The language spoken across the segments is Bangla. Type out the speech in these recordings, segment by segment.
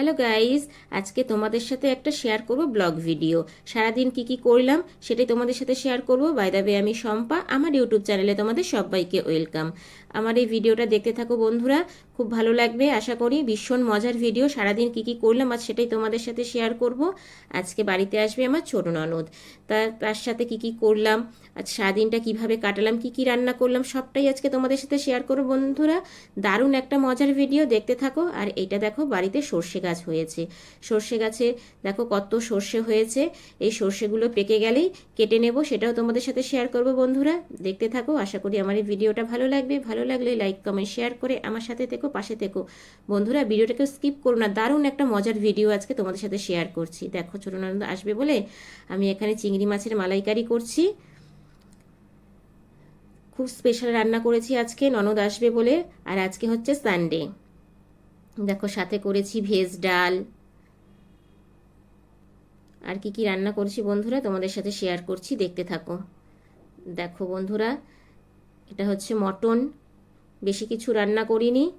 হ্যালো গাইস আজকে তোমাদের সাথে একটা শেয়ার করব ব্লগ ভিডিও সারাদিন কি কি করলাম সেটাই তোমাদের সাথে শেয়ার করব। বাই দ্য আমি শম্পা, আমার ইউটিউব চ্যানেলে তোমাদের সবাইকে ওয়েলকাম আমার এই ভিডিওটা দেখতে থাকো, বন্ধুরা। খুব ভালো লাগবে, আশা করি ভীষণ মজার ভিডিও সারাদিন কি কি করলাম আজ সেটাই তোমাদের সাথে শেয়ার করব। আজকে বাড়িতে আসবে আমার ছোট ননদ। তা, তার সাথে কি কি করলাম, আজ সারাদিনটা কীভাবে কাটালাম, কি কি রান্না করলাম, সবটাই আজকে তোমাদের সাথে শেয়ার করব, বন্ধুরা। দারুণ একটা মজার ভিডিও দেখতে থাকো। আর এইটা দেখো বাড়িতে সর্ষে গাছ হয়েছে। সর্ষে গাছে দেখো কত সর্ষে হয়েছে। এই সর্ষেগুলো পেকে গেলেই কেটে নেব, সেটাও তোমাদের সাথে শেয়ার করব বন্ধুরা। দেখতে থাকো, আশা করি আমার এই ভিডিওটা ভালো লাগবে। ভালো লাগলে লাইক কমেন্ট শেয়ার করে আমার সাথে থেকো, পাশে থেকো। বন্ধুরা ভিডিওটাকে স্কিপ করো না। দারুণ একটা মজার ভিডিও আজকে তোমাদের সাথে শেয়ার করছি। দেখো, ছোট ননদ আসবে বলে আমি এখানে চিংড়ি মাছের মালাইকারি করছি। খুব স্পেশাল রান্না করেছি আজকে, ননদ আসবে বলে। আর আজকে হচ্ছে সানডে দেখো, সাথে করেছি ভেজ ডাল। আর কি কি রান্না করছি বন্ধুরা, তোমাদের সাথে শেয়ার করছি, দেখতে থাকো। দেখো বন্ধুরা, এটা হচ্ছে মটন। বেশি কিছু রান্না করিনি।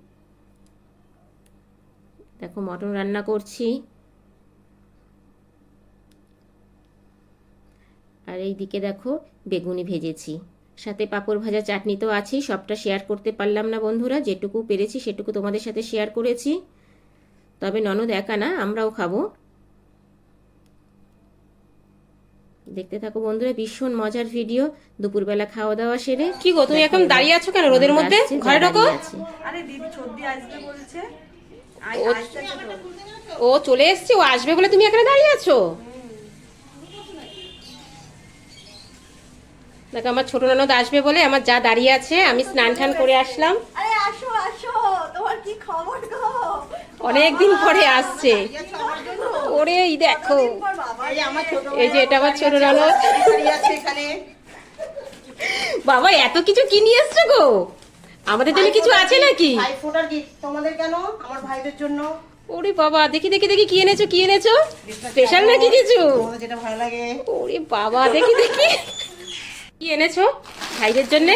দেখো, মটন রান্না করছি। আর এই দিকে দেখো, বেগুনি ভেজেছি। সাথে পাঁপড় ভাজা চাটনি তো আছেই সবটা শেয়ার করতে পারলাম না বন্ধুরা যেটুকু পেরেছি সেটুকু তোমাদের সাথে শেয়ার করেছি। তবে ননদ একা না আমরাও খাব। দেখতে থাকো বন্ধুরা ভীষণ মজার ভিডিও দুপুরবেলা খাওয়া দাওয়া সেরে। কি গো তুমি এখন দাঁড়িয়ে আছো কেন রোদের মধ্যে? ঘরে ঢোকো। আরে দিদি সর্দি আসবে বলছে। আই ও- তো ও চলে এসছে ও আসবে বলে তুমি এখানে দাঁড়িয়ে আছো? দেখো আমার ছোট ননদ আসবে বলে আমার যা দাঁড়িয়ে আছে আমি স্নান টান করে আসলাম। আরে আসো আসো তোমার কি খবর গো? অনেকদিন পরে আসছে। ওরে এই দেখো। বাবা এই যে এটা আমার ছোট ননদ। বাবা এত কিছু কি নিয়ে এসছো গো? আমাদের জন্য কিছু আছে নাকি? তোমাদের কেন? আমার ভাইদের জন্য। ওরে বাবা দেখি দেখি দেখি কি এনেছো কি এনেছো? স্পেশাল নাকি কিছু? যেটা ভালো লাগে। ওরে বাবা দেখি দেখি। কি এনেছো ভাইদের জন্য?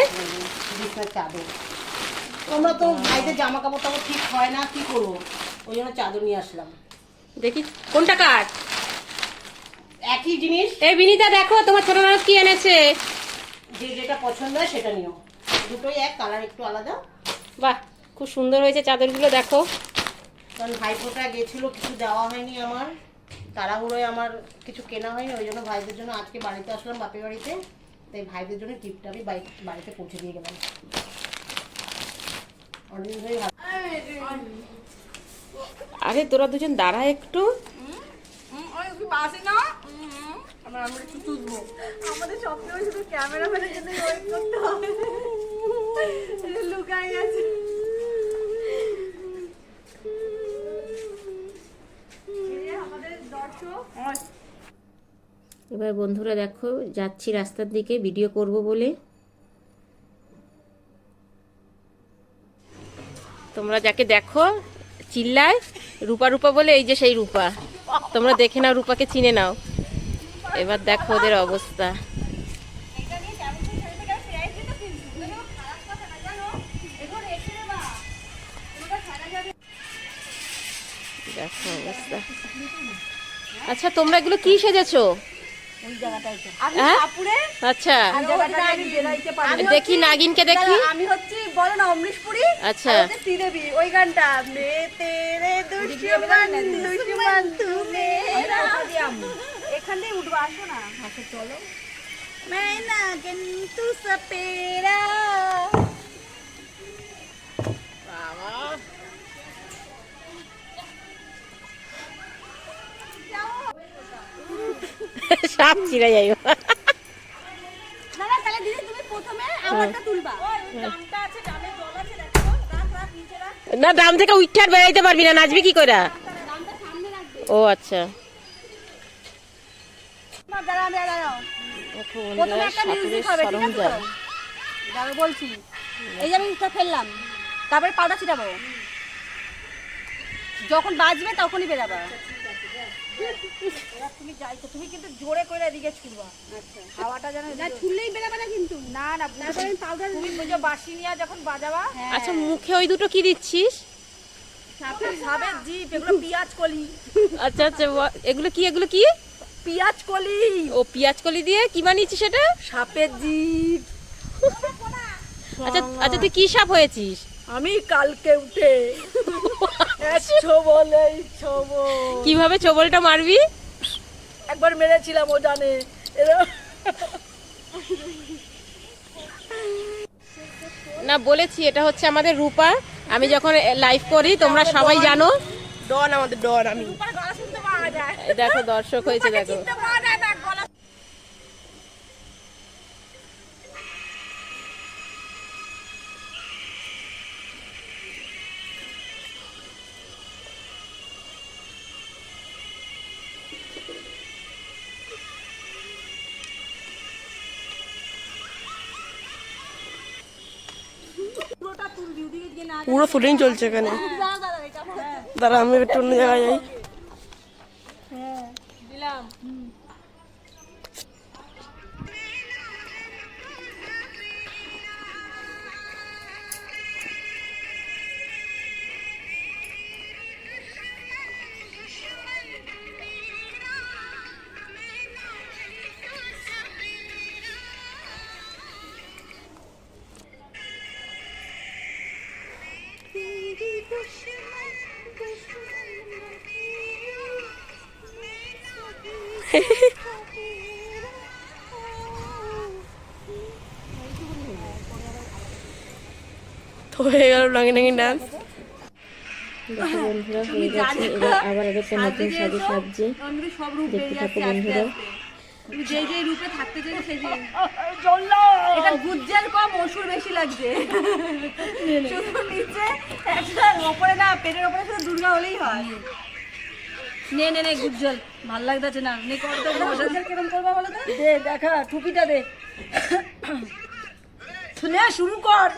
চাদর। তোমরা তো ভাইদের জামা কাপড় টাপড় ঠিক হয় না কি করব? ওই জন্য চাদর নিয়ে আসলাম। দেখি কোনটা কার? একই জিনিস। এই বিনিতা দেখো তোমার ছোট ননদ কি এনেছে? যে যেটা পছন্দ হয় সেটা নিও। দুটোই এক কালার একটু আলাদা। বাহ খুব সুন্দর হয়েছে চাদরগুলো দেখো। কারণ ভাইফোঁটা গেছিল কিছু দেওয়া হয়নি আমার। তাড়াহুড়োয় আমার কিছু কেনা হয়নি ওই জন্য ভাইদের জন্য আজকে বাড়িতে আসলাম বাপের বাড়িতে। তাই ভাইদের জন্য টিপটা আমি বাড়িতে পৌঁছে দিয়ে গেলাম। অনেকদিন আরে তোরা দুজন দাঁড়া একটু। ওই কি বাসি না আমরা আমরা একটু তুলবো আমাদের সবসময় শুধু ক্যামেরাম্যানের জন্য করতে হবে লুকাই আমাদের দর্শক। এবার বন্ধুরা দেখো, যাচ্ছি রাস্তার দিকে, ভিডিও করব বলে। তোমরা যাকে দেখো, চিল্লায়, রূপা রূপা বলে, এই যে সেই রূপা। তোমরা দেখে নাও, রূপাকে চিনে নাও। এবার দেখো ওদের অবস্থা। দেখো অবস্থা। আচ্ছা তোমরা এগুলো কি সেজেছো? আচ্ছা দেখি নাগিনকে দেখি আমি হচ্ছে বলো না অমরিশপুরি আচ্ছা। আর হচ্ছে শ্রীদেবী ওই গানটা মে তেরে দুশ্মন দুশ্মন তু মেরা এখান থেকে উঠবো আসো না আসো চলো मैं नागिन तू सपेरा রাখ নিচে রাখ। না দাম থেকে উইঠার বেড়াইতে পারবি না নাচবি কি করে? ও আচ্ছা। বলছি এই যে আমি ফেললাম তারপরে পাউডার ছিটাবো। যখন বাজবে তখনই বেরাবা তুমি যাই তো, তুমি কিন্তু জোরে করে এদিকে ছুড়বা। হাওয়াটা যেন না ছুড়লেই বেরাবে না কিন্তু। না না তারপরে পাউডার তুমি বুঝো বাসি নিয়ে যখন বাজাবা আচ্ছা মুখে ওই দুটো কি দিচ্ছিস? সাপের সাপের জিপ এগুলো পিয়াজ কলি। আচ্ছা আচ্ছা এগুলো কি এগুলো কি? পিয়াজ কলি। ও পেঁয়াজ কলি দিয়ে কি বানিয়েছিস সেটা? সাপের জিপ। আচ্ছা আচ্ছা তুই কি সাপ হয়েছিস? আমি কালকে উঠে ছবল এই ছবল। কীভাবে চবলটা মারবি? একবার মেরেছিলাম ও জানে। না বলেছি এটা হচ্ছে আমাদের রূপা। আমি যখন লাইভ করি তোমরা সবাই জানো। ডন আমাদের ডন আমি। দেখো দর্শক হয়েছে দেখো। পুরো শুটিং চলছে এখানে। দাঁড়া আমি একটু অন্য জায়গায় যাই। তো হয়ে গেল ডান্স বন্ধুরা হয়ে গেছে। এবার আবার একটা নতুন সাজে সাজছে আমি সব রূপ দেখতে থাকো বন্ধুরা। আস্তে তুমি যেই যেই রূপে থাকতে চাই সেই সেই এটা গুজ্জার কম অসুর বেশি লাগছে। শুধু নিচে একটা ওপরে না পেটের ওপরে শুধু দুর্গা হলেই হয়। নে নে নে গুজ্জল ভালো লাগতেছে না। নে কর তো কেমন করবা বলো তো? দে দেখা টুপিটা দে। শুনে শুরু কর।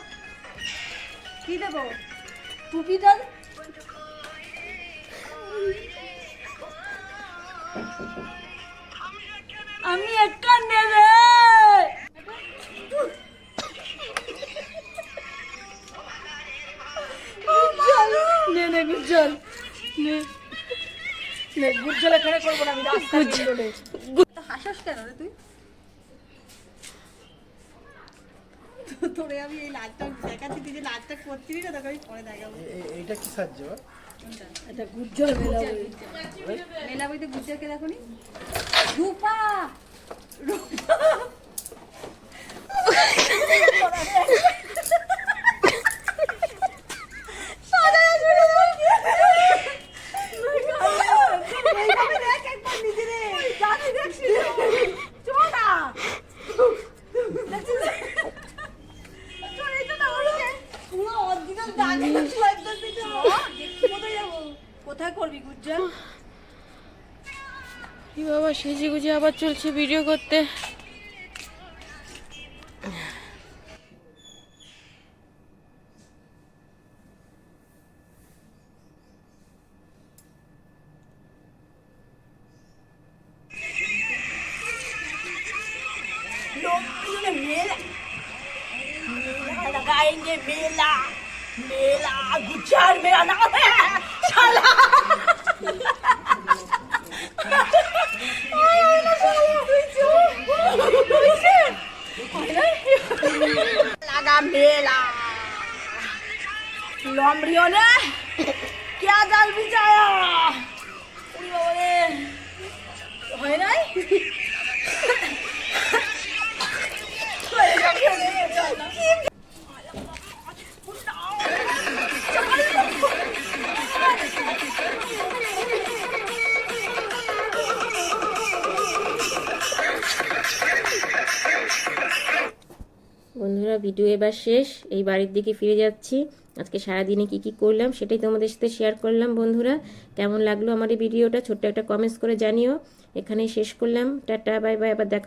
কি দেবো? টুপিটা। আমি একটা নেবে। নে নে গুজ্জল নে। গুজ্জল এখানে করব না আমি রাস্তা হাসস কেন রে তুই? তোরে আমি এই লাজটা দেখাচ্ছি তুই যে লাজটা করছিলি না তোকে আমি পরে দেখাবো। এইটা কি সাহায্য? এটা গুজ্জল মেলাবই। মেলাবইতে গুজ্জলকে দেখো নি রূপা! রূপা! কি বাবা সেজে গুজে আবার চলছে ভিডিও করতে मेला मेला लगाएंगे मेला मेला गुज्जर मेरा नाम है लगा मेला लोमड़ियों ने क्या जाल बिछाया? ভিডিও এবার শেষ। এই বাড়ির দিকে ফিরে যাচ্ছি। আজকে সারাদিনে কি কি করলাম সেটাই তোমাদের সাথে শেয়ার করলাম বন্ধুরা। কেমন লাগল আমার এই ভিডিওটা ছোট্ট একটা কমেন্টস করে জানিও। এখানেই শেষ করলাম। টাটা বাই বাই আবার দেখা